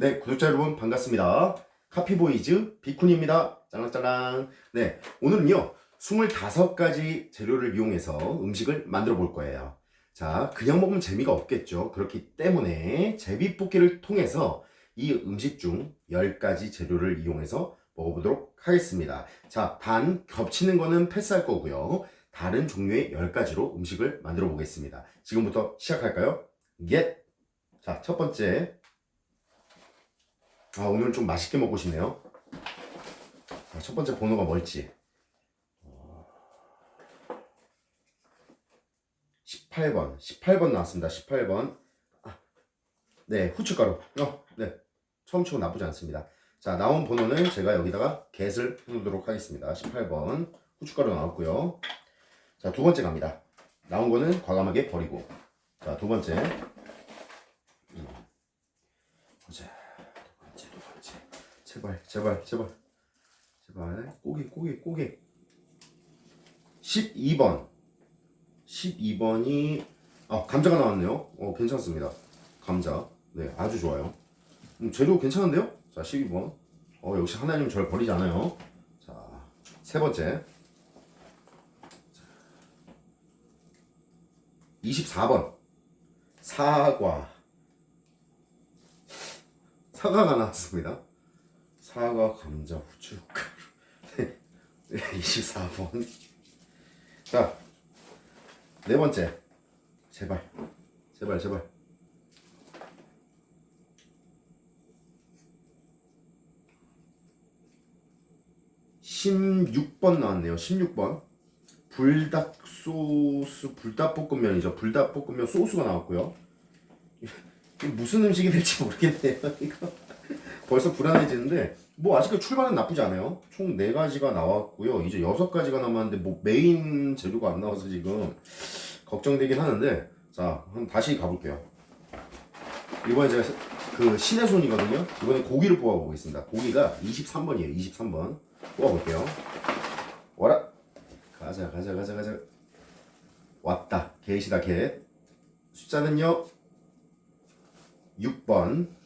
네, 구독자 여러분 반갑습니다. 카피보이즈 비쿤입니다. 짱랑짱랑. 네, 오늘은요, 25가지 재료를 이용해서 음식을 만들어 볼 거예요. 자, 그냥 먹으면 재미가 없겠죠. 그렇기 때문에 제비뽑기를 통해서 이 음식 중 10가지 재료를 이용해서 먹어보도록 하겠습니다. 자, 단 겹치는 거는 패스할 거고요. 다른 종류의 10가지로 음식을 만들어 보겠습니다. 지금부터 시작할까요? get! 자, 첫 번째. 아, 오늘 좀 맛있게 먹고 싶네요. 자, 첫 번째 번호가 뭘지. 어, 18번. 18번 나왔습니다. 18번. 아, 네, 후춧가루. 어, 네. 처음 치고 나쁘지 않습니다. 자, 나온 번호는 제가 여기다가 get을 해놓도록 하겠습니다. 18번. 후춧가루 나왔고요. 자, 두 번째 갑니다. 나온 거는 과감하게 버리고. 자, 두 번째. 음. 보자. 두 번째, 두 번째. 제발, 제발, 제발. 제발. 꼬기, 꼬기, 꼬기. 12번. 12번이, 아, 감자가 나왔네요. 어, 괜찮습니다. 감자. 네, 아주 좋아요. 음, 재료 괜찮은데요? 자, 12번. 어, 역시 하나님 절 버리지 않아요. 자, 세 번째. 24번. 사과. 사과가 나왔습니다. 사과, 감자, 후춧가루. 네, 24번. 자, 네 번째. 제발. 제발, 제발. 십육 번 나왔네요. 16번. 불닭 소스, 불닭볶음면이죠. 불닭볶음면 소스가 나왔고요. 무슨 음식이 될지 모르겠네요. 이거 벌써 불안해지는데 뭐 아직까지 출발은 나쁘지 않아요. 총네 가지가 나왔고요. 이제 여섯 가지가 남았는데 뭐 메인 재료가 안 나와서 지금 걱정되긴 하는데 자, 한번 다시 가볼게요. 이번에 제가 그 신의 손이거든요. 이번에 고기를 뽑아보겠습니다. 고기가 23번이에요. 23번 뽑아볼게요. 와라. 가자 가자 가자 가자 왔다 게이시다 게 숫자는요 6번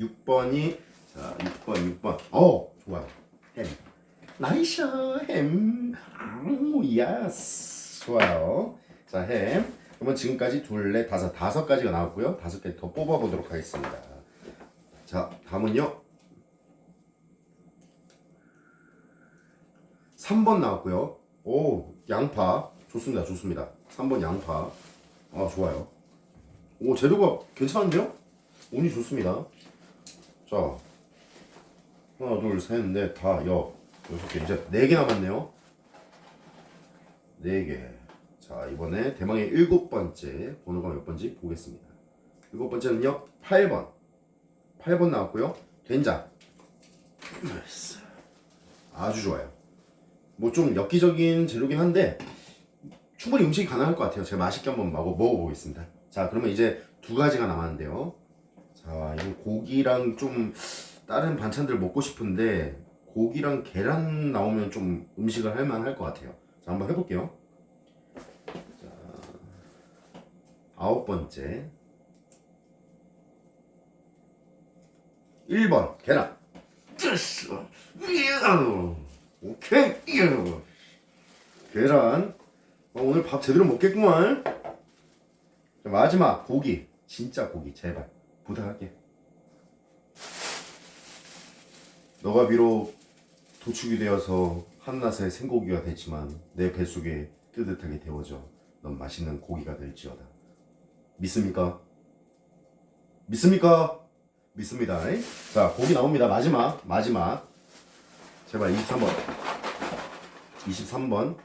6번이 자 6번 6번 어 좋아요 햄 나이샤 햄 아우 야스 좋아요 자햄 그러면 지금까지 둘넷 다섯 다섯 가지가 나왔고요 다섯 개 더 뽑아 보도록 하겠습니다 자 다음은요 3번 나왔고요. 오, 양파. 좋습니다. 좋습니다. 3번 양파. 아, 좋아요. 오, 재료가 괜찮은데요? 운이 좋습니다. 자, 하나, 둘, 셋, 넷, 다, 여, 여섯 개. 이제 네 개 남았네요. 네 개. 자, 이번에 대망의 일곱 번째 번호가 몇 번지 보겠습니다. 일곱 번째는요, 8번. 8번 나왔고요. 된장. 아주 좋아요. 뭐 좀 엽기적인 재료긴 한데 충분히 음식이 가능할 것 같아요. 제가 맛있게 한번 먹어, 먹어보겠습니다. 자, 그러면 이제 두 가지가 남았는데요. 자, 이 고기랑 좀 다른 반찬들 먹고 싶은데 고기랑 계란 나오면 좀 음식을 할 만할 것 같아요. 자, 한번 해볼게요. 자, 아홉 번째. 1번 계란. 됐어. 오케이. 계란. 어, 오늘 밥 제대로 먹겠구만. 자, 마지막 고기. 진짜 고기 제발 부탁할게. 너가 비록 도축이 되어서 한낮의 생고기가 됐지만 내 뱃속에 뜨뜻하게 데워져 넌 맛있는 고기가 될지어다. 믿습니까? 믿습니까? 믿습니다. 자, 고기 나옵니다. 마지막, 마지막. 제발 23번. 23번.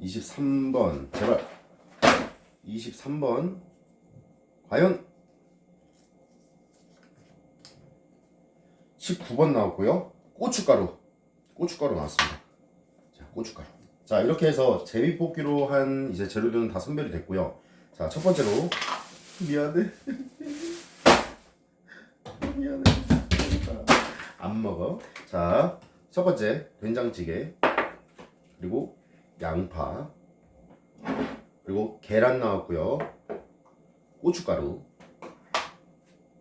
23번. 제발. 23번. 과연 19번 나왔고요. 고춧가루. 고춧가루 나왔습니다. 자, 고춧가루. 자, 이렇게 해서 제비 뽑기로 한 이제 재료들은 다 선별이 됐고요. 자, 첫 번째로 미안해. 미안해. 안 먹어. 자, 첫 번째 된장찌개. 그리고 양파. 그리고 계란 나왔고요. 고춧가루.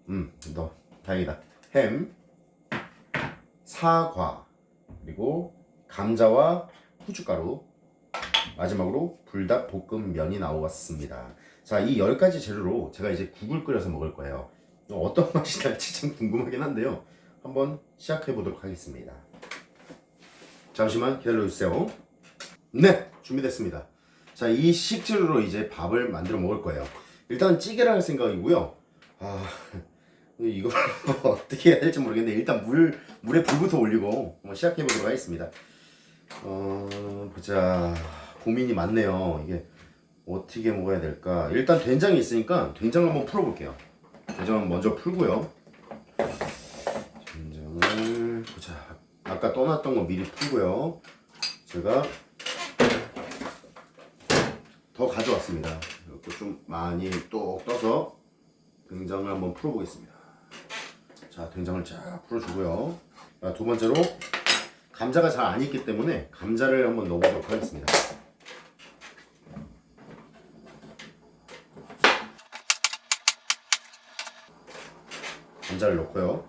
음, 너 다행이다. 햄, 사과, 그리고 감자와 후춧가루, 마지막으로 불닭 볶음면이 나왔습니다. 자, 이 10가지 재료로 제가 이제 국을 끓여서 먹을 거예요. 어떤 맛이 날지 참 궁금하긴 한데요. 한번 시작해 보도록 하겠습니다. 잠시만 기다려 주세요. 네, 준비됐습니다. 자, 이 식재료로 이제 밥을 만들어 먹을 거예요. 일단 찌개를 할 생각이고요. 아, 이거 어떻게 해야 될지 모르겠는데 일단 물 물에 불부터 올리고 한번 시작해 보도록 하겠습니다. 어, 보자. 고민이 많네요. 이게 어떻게 먹어야 될까? 일단 된장이 있으니까 된장 한번 풀어볼게요. 된장은 먼저 풀고요. 된장을 보자. 아까 떠났던 거 미리 풀고요. 제가 더 가져왔습니다. 이것도 좀 많이 똑 떠서 된장을 한번 풀어보겠습니다. 자, 된장을 쫙 풀어주고요. 자, 두 번째로 감자가 잘 안 익기 때문에 감자를 한번 넣어보도록 하겠습니다. 감자를 넣고요.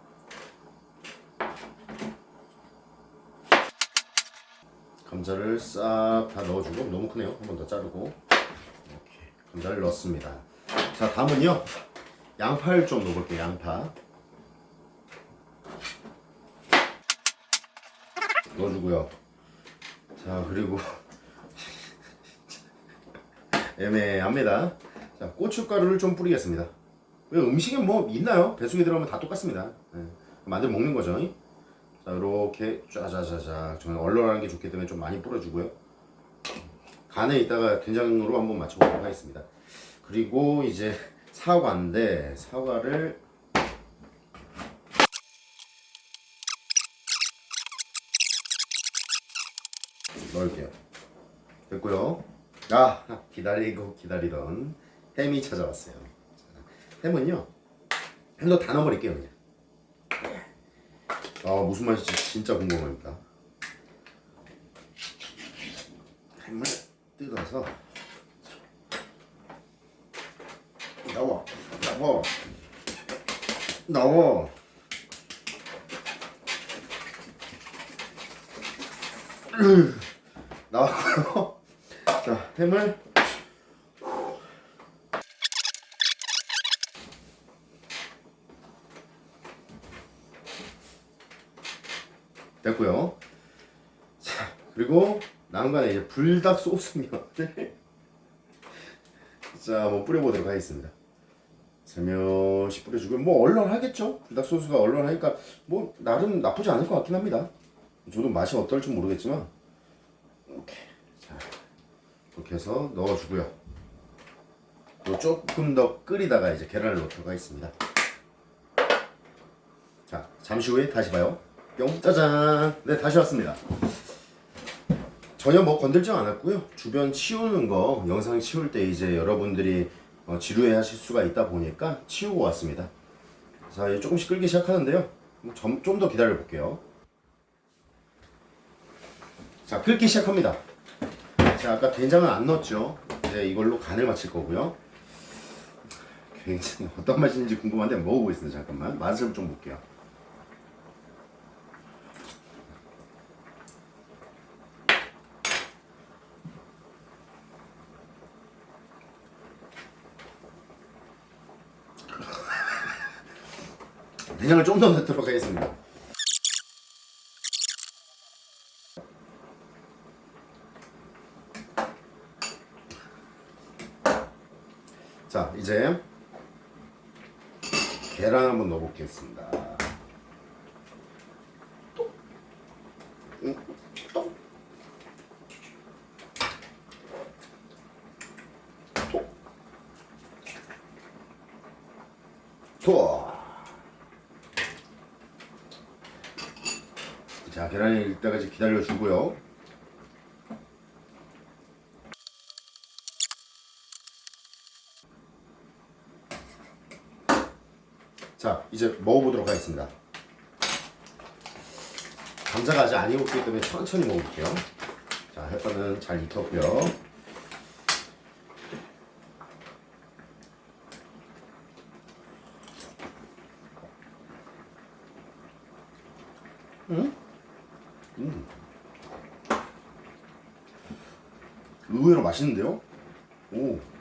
감자를 싹 다 넣어주고 너무 크네요. 한 번 더 자르고 이렇게 감자를 넣었습니다. 자 다음은요 양파를 좀 넣어볼게요. 양파 넣어주고요. 자 그리고 애매합니다. 자 고춧가루를 좀 뿌리겠습니다. 왜 음식에 뭐 있나요? 배속에 들어가면 다 똑같습니다. 예. 만들어 먹는 거죠. 자 이렇게 짜자자자 저는 얼얼하는 게 좋기 때문에 좀 많이 뿌려주고요. 간에 이따가 된장으로 한번 맞춰보도록 하겠습니다. 그리고 이제 사과인데 사과를 넣을게요. 됐고요. 아 기다리고 기다리던 햄이 찾아왔어요. 자, 햄은요 햄도 다 넣어버릴게요 그냥. 아 무슨 맛일지 진짜 궁금합니다. 햄을 뜯어서 나와 나와 나와 으, 나왔고요. 자 햄을 됐고요. 자, 그리고 난간에 이제 불닭 소스면을 자, 한번 뿌려보도록 하겠습니다. 살며시 뿌려주고 뭐 얼얼하겠죠? 불닭 소스가 얼얼하니까 뭐 나름 나쁘지 않을 것 같긴 합니다. 저도 맛이 어떨지 모르겠지만 이렇게 자 이렇게 해서 넣어주고요. 그리고 조금 더 끓이다가 이제 계란을 넣도록 하겠습니다. 자 잠시 후에 다시 봐요. 뿅 짜잔. 네 다시 왔습니다. 전혀 뭐 건들지 않았고요. 주변 치우는 거 영상 치울 때 이제 여러분들이 어, 지루해 하실 수가 있다 보니까 치우고 왔습니다. 자 이제 조금씩 끓기 시작하는데요. 좀 더 기다려 볼게요 자 끓기 시작합니다. 자 아까 된장은 안 넣었죠? 이제 이걸로 간을 맞출 거고요. 굉장히 어떤 맛인지 궁금한데 먹어보겠습니다 잠깐만. 맛을 좀 볼게요. 된장을 좀 더 넣도록 하겠습니다. 자, 이제 계란 한번 또. 자 계란이 일 때까지 기다려 주고요. 자 이제 먹어보도록 하겠습니다. 감자가 아직 안 익었기 때문에 천천히 먹어볼게요. 자 햇반은 잘 익혔고요. 응? 음. 의외로 맛있는데요? 오.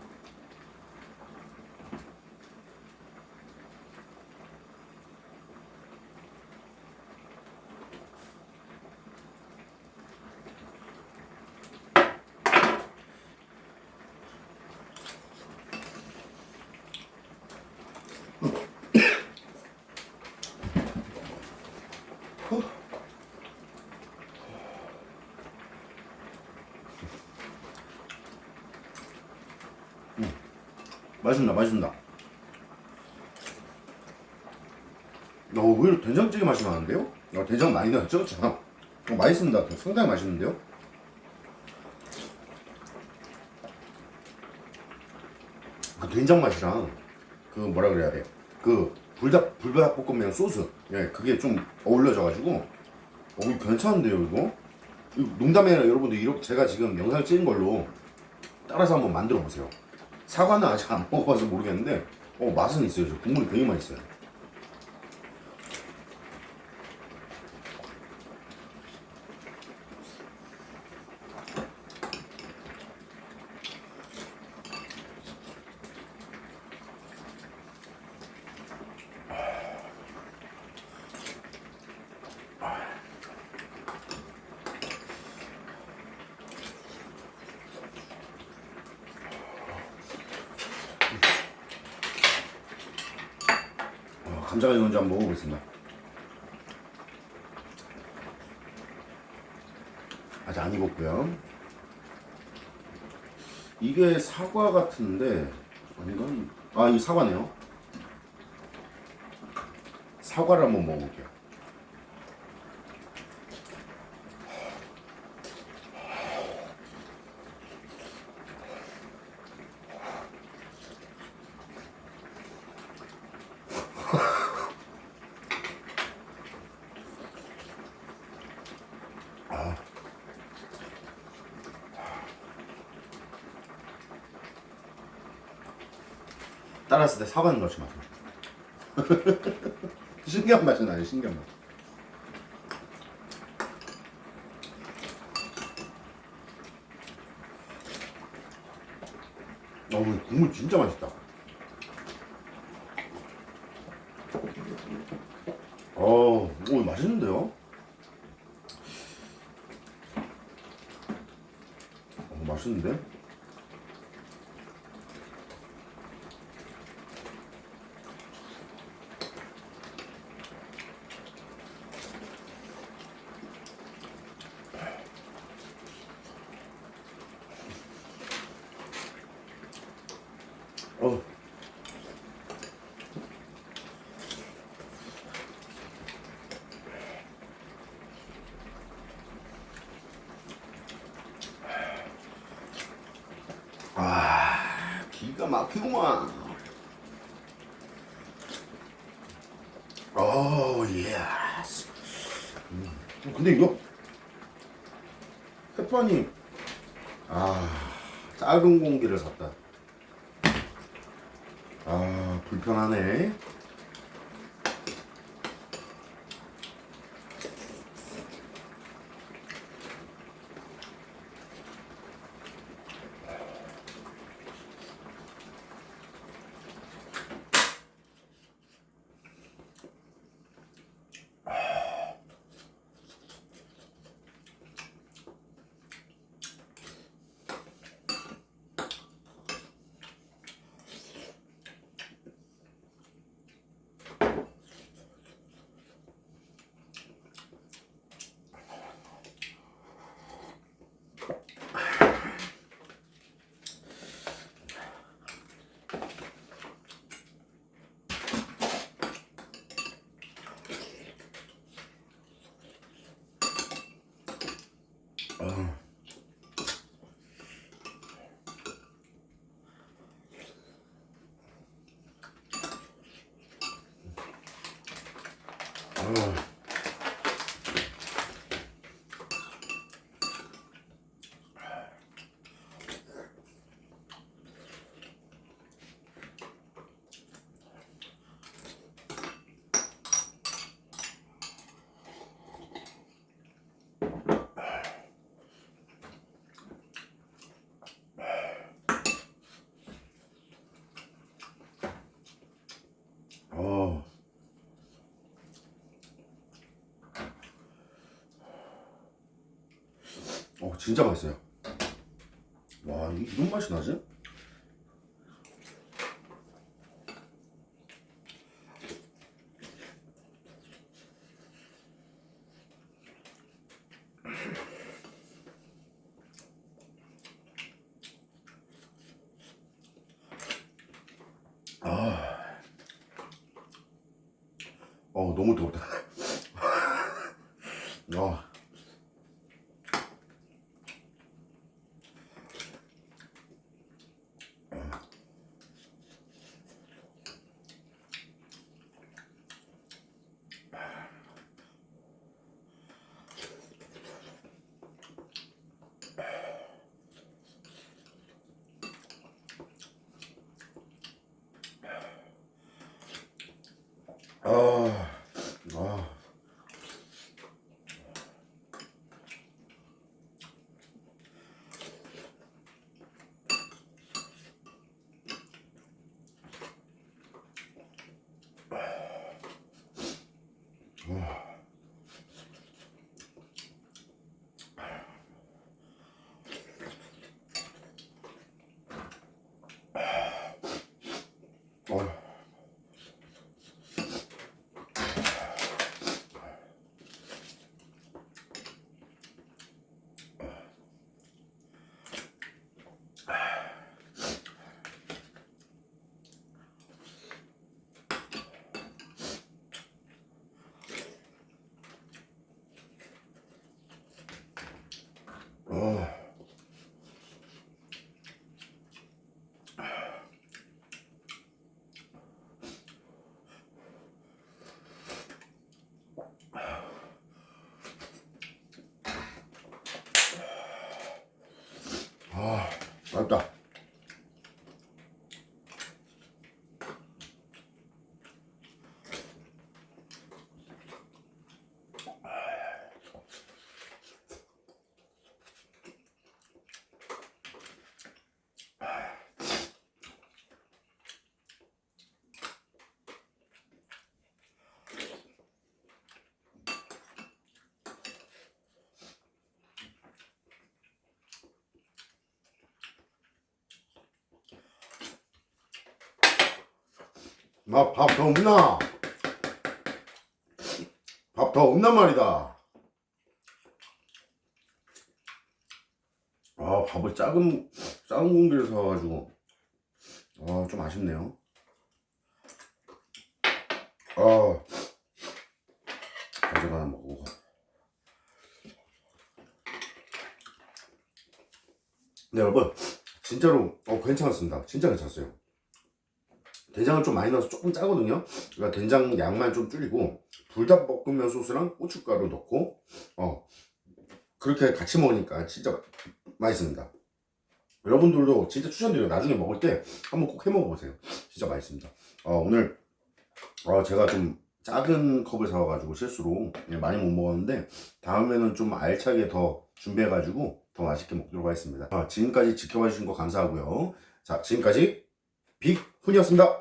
맛있나 맛있나 어, 의외로 된장찌개 맛이 나는데요? 어, 된장 많이 넣었죠? 참 어, 맛있습니다 상당히 맛있는데요? 그 된장 맛이랑 그 뭐라 그래야 돼? 그 불닭 불닭볶음면 소스 예 그게 좀 어울려져가지고 어 이거 괜찮은데요 이거? 이거 농담이 아니라 여러분들 이렇게 제가 지금 영상 찍은 걸로 따라서 한번 만들어 보세요. 사과는 아직 안 먹어봐서 모르겠는데 어 맛은 있어요. 저 국물이 되게 맛있어요. 어, 감자가 있는지 한번 먹어보겠습니다. 아직 안 익었고요. 이게 사과 같은데 아닌가? 아, 이 사과네요. 사과를 한번 먹어볼게요. 때 사과는 넣지 마세요. 신기한 맛이 나요, 신기한 맛. 어우, 국물 진짜 맛있다. 어, 오, 맛있는데요? 어, 맛있는데? 어. 아, 기가 막히구만. 오, 예스. 음, 근데 이거 햇반이 아 작은 공기를 샀다. 아 불편하네. 어. 어. 진짜 맛있어요. 와 이런 맛이 나지? 어 너무 더웠다. 나 밥 더 없나? 밥 더 없단 말이다. 아, 밥을 작은, 작은 공기를 사와가지고. 아, 좀 아쉽네요. 아, 가져가 먹고. 네, 여러분. 진짜로, 어, 괜찮았습니다. 진짜 괜찮았어요. 된장을 좀 많이 넣어서 조금 짜거든요. 그러니까 된장 양만 좀 줄이고 불닭볶음면 소스랑 고춧가루 넣고 어 그렇게 같이 먹으니까 진짜 맛있습니다. 여러분들도 진짜 추천드려요. 나중에 먹을 때 한번 꼭 해 먹어보세요. 진짜 맛있습니다. 어, 오늘 어, 제가 좀 작은 컵을 사와가지고 실수로 많이 못 먹었는데 다음에는 좀 알차게 더 준비해가지고 더 맛있게 먹도록 하겠습니다. 아, 지금까지 지켜봐 주신 거 감사하고요. 자, 지금까지 빅훈이었습니다.